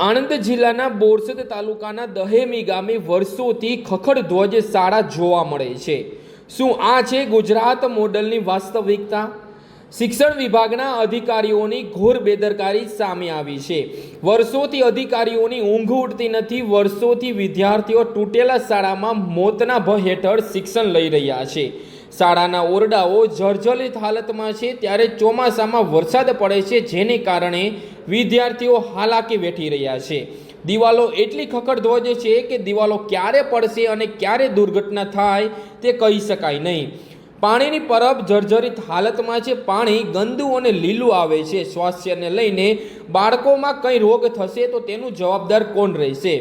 આણંદ જિલ્લાના બોરસદ તાલુકાના દહેમી ગામે વર્ષોથી ખખડ ધ્વજ શાળા જોવા મળે છે. શું આ છે ગુજરાત મોડલની વાસ્તવિકતા? શિક્ષણ વિભાગના અધિકારીઓની ઘોર બેદરકારી સામે આવી છે. વર્ષોથી અધિકારીઓની ઊંઘ ઉડતી નથી, વર્ષોથી વિદ્યાર્થીઓ તૂટેલા શાળામાં મોતના ભય હેઠળ શિક્ષણ લઈ રહ્યા છે. શાળાના ઓરડાઓ જર્જરિત હાલતમાં છે ત્યારે ચોમાસામાં વરસાદ પડે છે જેને કારણે વિદ્યાર્થીઓ હાલાકી વેઠી રહ્યા છે. દિવાલો એટલી ખખડ છે કે દિવાલો ક્યારે પડશે અને ક્યારે દુર્ઘટના થાય તે કહી શકાય નહીં. પાણીની પરબ જર્જરિત હાલતમાં છે, પાણી ગંદુ અને લીલું આવે છે. સ્વાસ્થ્યને લઈને બાળકોમાં કંઈ રોગ થશે તો તેનું જવાબદાર કોણ રહેશે?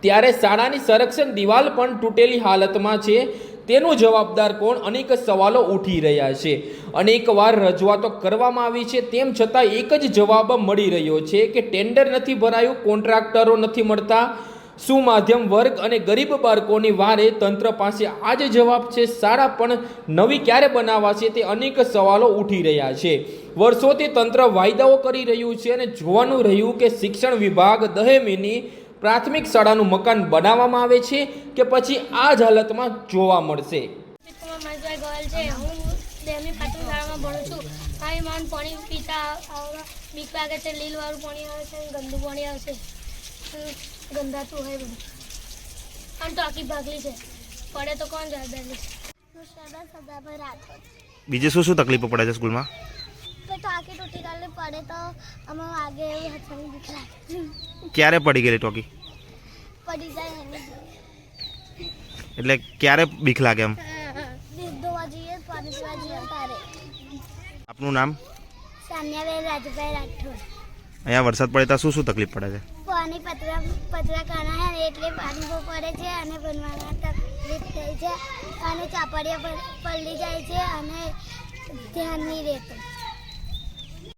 ત્યારે શાળાની સંરક્ષણ દિવાલ પણ તૂટેલી હાલતમાં છે. તેનો જવાબદાર કોણ? અનેક સવાલો ઉઠી રહ્યા છે. અનેકવાર રજૂઆતો કરવામાં આવી છે. તેમ છતાં એક જ જવાબ મળી રહ્યો છે કે ટેન્ડર નથી ભરાયું, કોન્ટ્રાક્ટરો નથી મળતા શું માધ્યમ વર્ગ અને ગરીબ બાળકોની વારે તંત્ર પાસે આ જ જવાબ છે. શાળા પણ નવી ક્યારે બનાવાશે તે અનેક સવાલો ઉઠી રહ્યા છે. વર્ષોથી તંત્ર વાયદાઓ કરી રહ્યું છે અને જોવાનું રહ્યું કે શિક્ષણ વિભાગ દહેમીની પ્રાથમિક શાળાનું મકાન બનાવવામાં આવે છે કે પછી આ જ હાલતમાં જોવા મળશે. છે. ડેમની પ્રાથમિક શાળામાં ભણું છું. અહીં મને પાણી પીતા બીક લાગે છે લીલવાળું પાણી આવે છે ગંદુ પાણી આવે છે. ગંધાતું હોય બધું. અને ટાંકી ભાગલી છે. પડે તો કોણ જવાબદાર સદાભાઈ બીજે શું શું તકલીફો પડે છે સ્કૂલમાં? પડે તો અમે આગે એવું હથાણી બીક લાગે ક્યારે પડી ગયેલી ટોકી? પડી જાય એટલે ક્યારે બીક લાગે એમ? ધોવા જઈએ પાણી પીવા જઈએ તારે આપનું નામ? સાન્યાબેન રાજભાઈ રાઠોડ. અહીંયા વરસાદ પડે તો શું શું તકલીફ પડે છે? પાણી પતરા પતરા કાના હે એટલે પાણી બહુ પડે છે અને બનવાના તકલીફ થઈ છે. અને ચાપડિયા પર પલળી જાય છે અને ધ્યાન નહીં રહેતું.